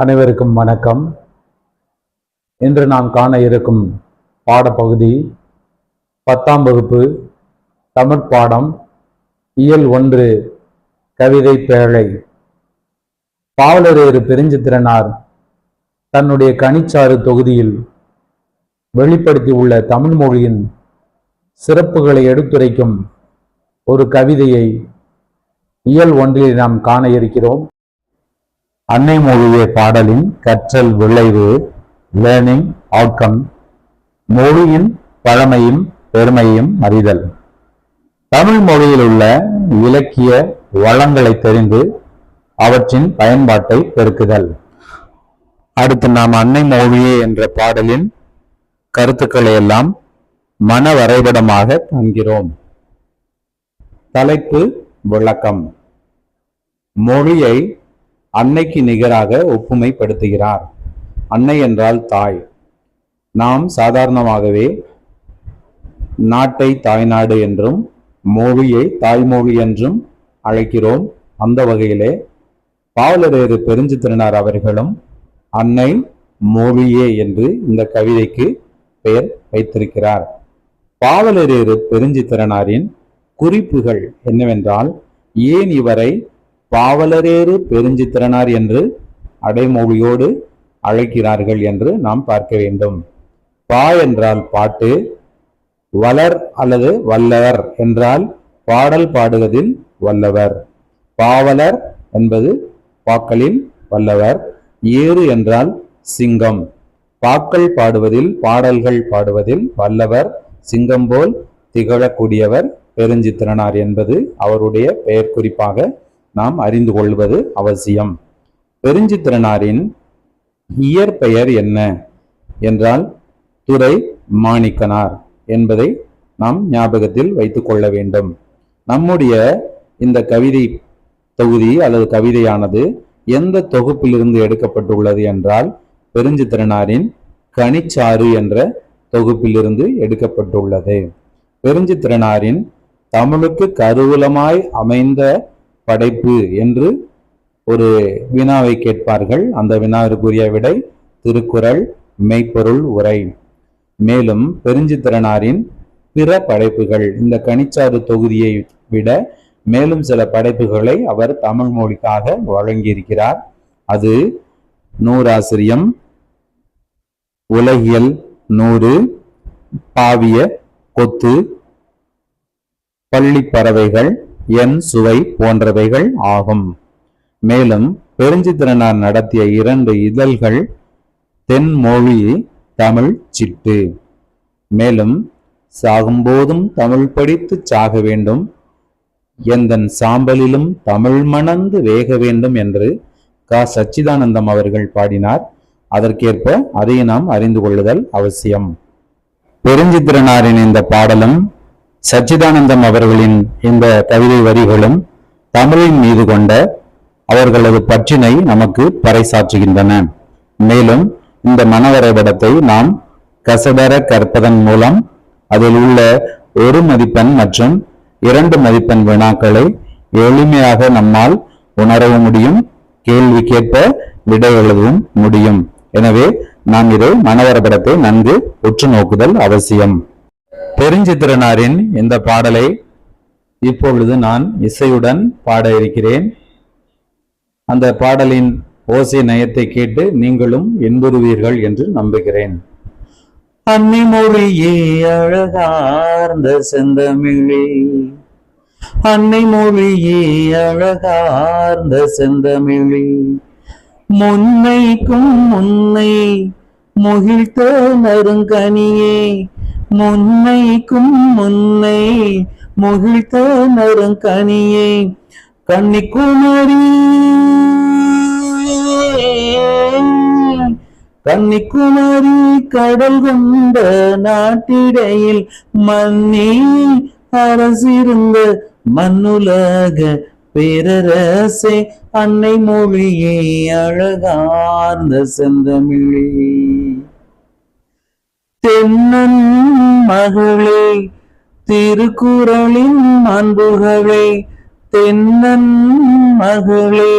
அனைவருக்கும் வணக்கம். இன்று நாம் காண இருக்கும் பாடப்பகுதி பத்தாம் வகுப்பு தமிழ் பாடம் இயல் ஒன்று கவிதை பேழை. பாவலரேறு பெருஞ்சித்திரனார் தன்னுடைய கனிச்சாறு தொகுதியில் வெளிப்படுத்தியுள்ள தமிழ் மொழியின் சிறப்புகளை எடுத்துரைக்கும் ஒரு கவிதையை இயல் ஒன்றில் நாம் காண இருக்கிறோம். அன்னை மொழிய பாடலின் கற்றல் விளைவு லேர்னிங் அவுட்கம் மொழியின் பழமையும் பெருமையும் அறிதல். தமிழ் மொழியில் உள்ள இலக்கிய வளங்களை தெரிந்து அவற்றின் பயன்பாட்டை பெருக்குதல். அடுத்து நாம் அன்னை மொழியே என்ற பாடலின் கருத்துக்களை எல்லாம் மன வரைபடமாக காண்கிறோம் தலைப்பு விளக்கம். மொழியை அன்னைக்கு நிகராக ஒப்புமைப்படுத்துகிறார். அன்னை என்றால் தாய். நாம் சாதாரணமாகவே நாட்டை தாய்நாடு என்றும் மொழியை தாய்மொழி என்றும் அழைக்கிறோம். அந்த வகையிலே பாவலரேறு பெருஞ்சித்திரனார் அவர்களும் அன்னை மொழியே என்று இந்த கவிதைக்கு பெயர் வைத்திருக்கிறார். பாவலரேறு பெருஞ்சித்திரனாரின் குறிப்புகள் என்னவென்றால் ஏன் இவரை பாவலரேறு பெருஞ்சித்திரனார் என்று அடைமொழியோடு அழைக்கிறார்கள் என்று நாம் பார்க்க வேண்டும். பா என்றால் பாட்டு வளர் அல்லது வல்லவர் என்றால் பாடல் பாடுவதில் வல்லவர். பாவலர் என்பது பாக்களில் வல்லவர் ஏறு என்றால் சிங்கம். பாக்கள் பாடுவதில் பாடல்கள் பாடுவதில் வல்லவர் சிங்கம் போல் திகழக்கூடியவர் பெருஞ்சித்திரனார் என்பது அவருடைய பெயர் குறிப்பாக நாம் அறிந்து கொள்வது அவசியம். பெருஞ்சித்திரனாரின் இயற்பெயர் என்ன? என்றால் துரை மாணிக்கனார் என்பதை நாம் ஞாபகத்தில் வைத்துக் கொள்ள வேண்டும். நம்முடைய இந்த கவிதை தொகுதி அல்லது கவிதையானது எந்த தொகுப்பிலிருந்து எடுக்கப்பட்டுள்ளது என்றால் பெருஞ்சித்திரனாரின் கனிச்சாறு என்ற தொகுப்பிலிருந்து எடுக்கப்பட்டுள்ளது. பெருஞ்சித்திரனாரின் தமிழுக்கு கருவூலமாய் அமைந்த படைப்பு என்று ஒரு வினாவை கேட்பார்கள். அந்த வினாவிற்குரிய விடை திருக்குறள் மெய்ப்பொருள் உரை. மேலும் பெருஞ்சித்திரனாரின் பிற படைப்புகள் இந்த கனிச்சாறு தொகுதியை விட மேலும் சில படைப்புகளை அவர் தமிழ் மொழிக்காக வழங்கியிருக்கிறார். அது நூறாசிரியம் உலகியல் நூறு பாவிய கொத்து பள்ளி பறவைகள் என் சுவை போன்றவைகள் ஆகும். மேலும் பெருஞ்சித்திரனார் நடத்திய இரண்டு இதழ்கள் தென்மொழி தமிழ் சிட்டு. மேலும் சாகும்போதும் தமிழ் படித்து சாக வேண்டும். எந்தன் சாம்பலிலும் தமிழ் மணந்து வேக வேண்டும் என்று க. சச்சிதானந்தம் அவர்கள் பாடினார். அதற்கேற்ப அதை நாம் அறிந்து கொள்ளுதல் அவசியம். பெருஞ்சித்திரனாரின் இந்த பாடலும் சச்சிதானந்தம் அவர்களின் இந்த கவிதை வரிகளும் தமிழின் மீது கொண்ட அவர்களது பற்றினை நமக்கு பறைசாற்றுகின்றன. மேலும் இந்த மனவரைபடத்தை நாம் கசடர கற்பதன் மூலம் அதில் உள்ள ஒரு மதிப்பெண் மற்றும் இரண்டு மதிப்பெண் வினாக்களை எளிமையாக நம்மால் உணரவும் முடியும் கேள்வி கேட்ப விடை எழுதவும் முடியும். எனவே நாம் இதை மனவரைபடத்தை நன்கு உற்று நோக்குதல் அவசியம். பெருஞ்சித்திரனாரின் இந்த பாடலை இப்பொழுது நான் இசையுடன் பாட இருக்கிறேன். அந்த பாடலின் ஓசை நயத்தை கேட்டு நீங்களும் இன்புறுவீர்கள் என்று நம்புகிறேன். அன்னி மொழியே அழகார்ந்த செந்தமிழே. அன்னை மொழியே அழகார்ந்த செந்தமிழே. முன்னைக்கும் முன்னை முகிழ்த்த நறுங்கனியே. முன்னைக்கும் முன்னை முகிழ்த்த நறுங்கனியை கன்னிக்குமரி. கன்னிக்குமரி கடல் கொண்ட நாட்டிடையில் மன்னி அரசிருந்த மண்ணுலக பேரரசே அன்னை மொழியே அழகார்ந்த செந்தமிழே. தென்னன் மகளே திருக்குறளின் அன்புகளே தென்னன் மகளே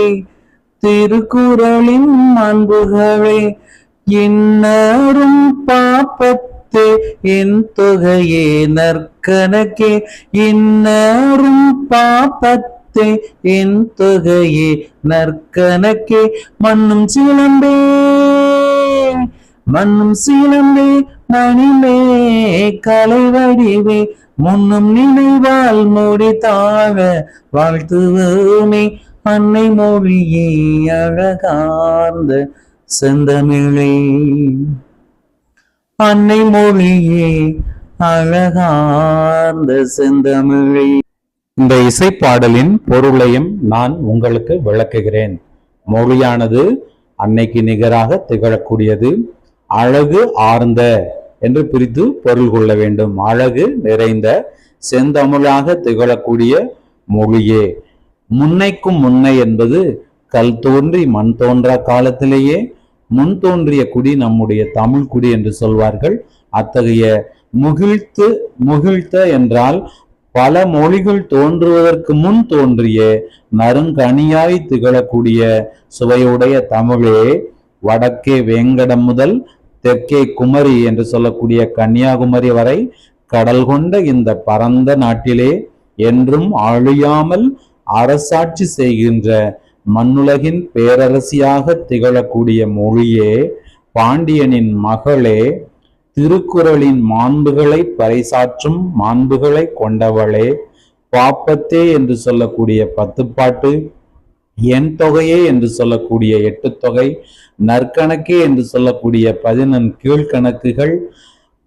திருக்குறளின் அன்புகளே இன்னரும் பாப்பத்தே என் தொகையே நற்கணக்கே இன்னரும் பாப்பத்தே என் தொகையே நற்கணக்கே மண்ணும் சிலம்பே. மண்ணும் சிலம்பே மணிமே கலை வடிவே முன்னும் நினைவால் மொழி தாழ வாழ்த்துவோமே. அன்னை மொழியே அழகார்ந்த செந்தமிழே. அன்னை மொழியே அழகார்ந்த செந்தமிழே. இந்த இசைப்பாடலின் பொருளையும் நான் உங்களுக்கு விளக்குகிறேன். மொழியானது அன்னைக்கு நிகராக திகழக்கூடியது. அழகு ஆர்ந்த என்று பிரித்து பொருள் கொள்ள வேண்டும். அழகு நிறைந்த செந்தமிழாக திகழக்கூடிய மொழியே. முன்னைக்கும் முன்னை என்பது கல் தோன்றி மண் தோன்றா காலத்திலேயே முன் தோன்றிய குடி நம்முடைய தமிழ் குடி என்று சொல்வார்கள். அத்தகைய முகிழ்த்து முகிழ்த்த என்றால் பல மொழிகள் தோன்றுவதற்கு முன் தோன்றிய நறுங்கனியாய் திகழக்கூடிய சுவையுடைய தமிழே. வடக்கே வேங்கடம் முதல் தெற்கே குமரி என்று சொல்லக்கூடிய கன்னியாகுமரி வரை கடல் கொண்ட இந்த பரந்த நாட்டிலே என்றும் அழியாமல் அரசாட்சி செய்கின்ற மண்ணுலகின் பேரரசியாக திகழக்கூடிய மொழியே பாண்டியனின் மகளே. திருக்குறளின் மாண்புகளை பறைசாற்றும் மாண்புகளை கொண்டவளே. பாப்பத்தே என்று சொல்லக்கூடிய பத்துப்பாட்டு என் தொகையே என்று சொல்லக்கூடிய எட்டு தொகை நற்கணக்கே என்று சொல்லக்கூடிய பதினெண் கீழ்கணக்குகள்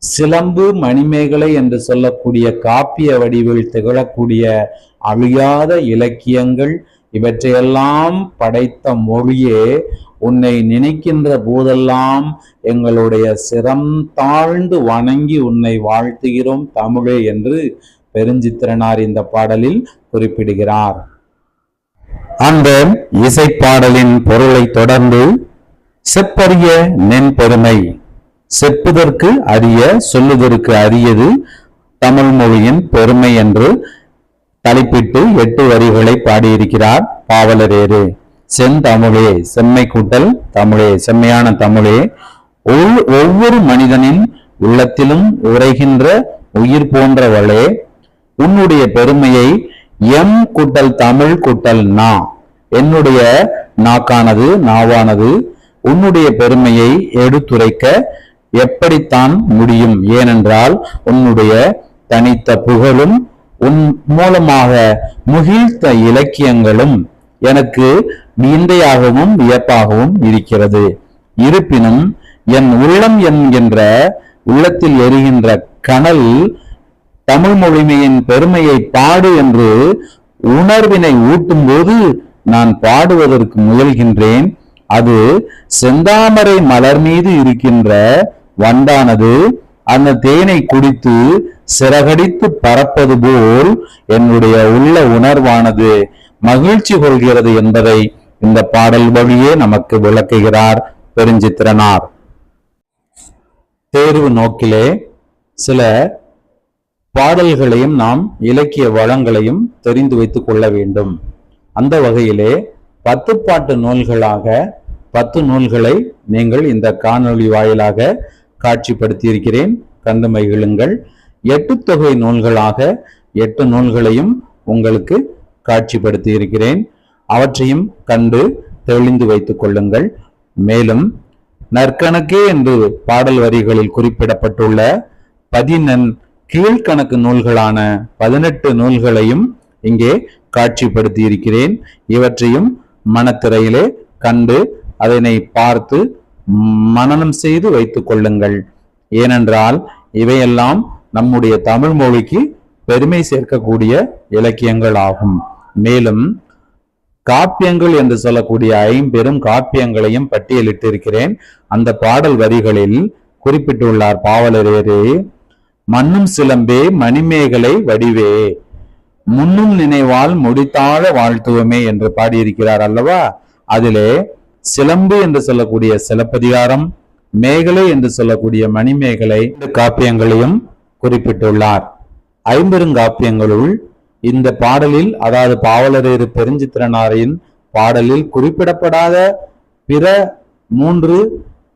சிலம்பு மணிமேகலை என்று சொல்லக்கூடிய காப்பிய வடிவில் திகழக்கூடிய அழியாத இலக்கியங்கள் இவற்றையெல்லாம் படைத்த மொழியே உன்னை நினைக்கின்ற போதெல்லாம் எங்களுடைய சிரம் தாழ்ந்து வணங்கி உன்னை வாழ்த்துகிறோம் தமிழே என்று பெருஞ்சித்திரனார் இந்த பாடலில் குறிப்பிடுகிறார். அந்த இசைப்பாடலின் பொருளை தொடர்ந்து செப்பரிய நென்பெருமை. செப்புதற்கு அரிய சொல்லுதற்கு அரியது தமிழ் மொழியின் பெருமை என்று தலைப்பிட்டு எட்டு வரிகளை பாடியிருக்கிறார் பாவலரேறு. செந்தமிழே செம்மை கூட்டல் தமிழே செம்மையான தமிழே. ஒவ்வொரு- ஒவ்வொரு மனிதனின் உள்ளத்திலும் உரைகின்ற உயிர் போன்றவளே. உன்னுடைய பெருமையை எம் கூட்டல் தமிழ் கூட்டல் நா. என்னுடைய நாக்கானது நாவானது உன்னுடைய பெருமையை எடுத்துரைக்க எப்படித்தான் முடியும்? ஏனென்றால் உன்னுடைய தனித்த புகழும் உன் மூலமாக முகிழ்த்த இலக்கியங்களும் எனக்கு விந்தையாகவும் வியப்பாகவும் இருக்கிறது. இருப்பினும் என் உள்ளம் என்கின்ற உள்ளத்தில் எரிகின்ற கனல் தமிழ் மொழிமையின் பெருமையை பாடு என்று உணர்வினை ஊட்டும் போது நான் பாடுவதற்கு முயல்கின்றேன். அது செந்தாமரை மலர் மீது இருக்கின்ற வண்டானது அந்த தேனை குடித்து சிறகடித்து பறப்பது போல் என்னுடைய உள்ள உணர்வானது மகிழ்ச்சி கொள்கிறது என்பதை இந்த பாடல் வழியே நமக்கு விளக்குகிறார் பெருஞ்சித்திரனார். தேர்வு நோக்கிலே சில பாடல்களையும் நாம் இலக்கிய வளங்களையும் தெரிந்து வைத்துக் கொள்ள வேண்டும். அந்த வகையிலே பத்து பாட்டு நூல்களாக பத்து நூல்களை நீங்கள் இந்த காணொளி வாயிலாக காட்சிப்படுத்தியிருக்கிறேன். கண்டு மகிழுங்கள். எட்டு தொகை நூல்களாக எட்டு நூல்களையும் உங்களுக்கு காட்சிப்படுத்தி இருக்கிறேன் அவற்றையும் கண்டு தெளிந்து வைத்துக் கொள்ளுங்கள். மேலும் நற்கணக்கே என்று பாடல் வரிகளில் குறிப்பிடப்பட்டுள்ள பதினெண் கீழ்கணக்கு நூல்களான பதினெட்டு நூல்களையும் இங்கே காட்சிப்படுத்தி இருக்கிறேன் இவற்றையும் மனத்திரையிலே கண்டு அதனை பார்த்து மனனம் செய்து வைத்துக் கொள்ளுங்கள். ஏனென்றால் இவையெல்லாம் நம்முடைய தமிழ் மொழிக்கு பெருமை சேர்க்கக்கூடிய இலக்கியங்கள் ஆகும் மேலும் காப்பியங்கள் என்று சொல்லக்கூடிய ஐம்பெரும் காப்பியங்களையும் பட்டியலிட்டிருக்கிறேன். அந்த பாடல் வரிகளில் குறிப்பிட்டுள்ளார் பாவலரேரே மண்ணும் சிலம்பே மணிமேகலை வடிவே. முன்னும் நினைவால் முடித்தாழ வாழ்த்துவமே என்று பாடியிருக்கிறார் அல்லவா? அதிலே சிலம்பு என்று சொல்லக்கூடிய சிலப்பதிகாரம் மேகலை என்று சொல்லக்கூடிய மணிமேகலை காப்பியங்களையும் குறிப்பிட்டுள்ளார். ஐம்பெருங்காப்பியங்களுள் இந்த பாடலில் அதாவது பாவலரேறு பெருஞ்சித்திரனாரின் பாடலில் குறிப்பிடப்படாத பிற மூன்று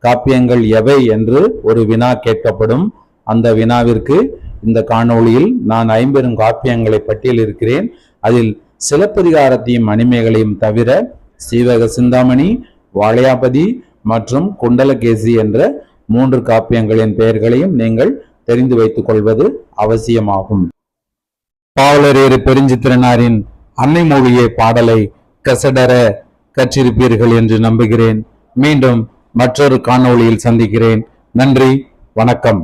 காப்பியங்கள் எவை என்று ஒரு வினா கேட்கப்படும். அந்த வினாவிற்கு இந்த காணொளியில் நான் ஐம்பெரும் காப்பியங்களை பட்டியலிருக்கிறேன் அதில் சிலப்பதிகாரத்தையும் மணிமேகலையும் தவிர சீவக சிந்தாமணி வாளையாபதி மற்றும் குண்டலகேசி என்ற மூன்று காப்பியங்களின் பெயர்களையும் நீங்கள் தெரிந்து வைத்துக் கொள்வது அவசியமாகும். பாவலரேறு பெருஞ்சித்திரனாரின் அன்னை மொழியே பாடலை கசடர கற்றிருப்பீர்கள் என்று நம்புகிறேன். மீண்டும் மற்றொரு காணொளியில் சந்திக்கிறேன். நன்றி வணக்கம்.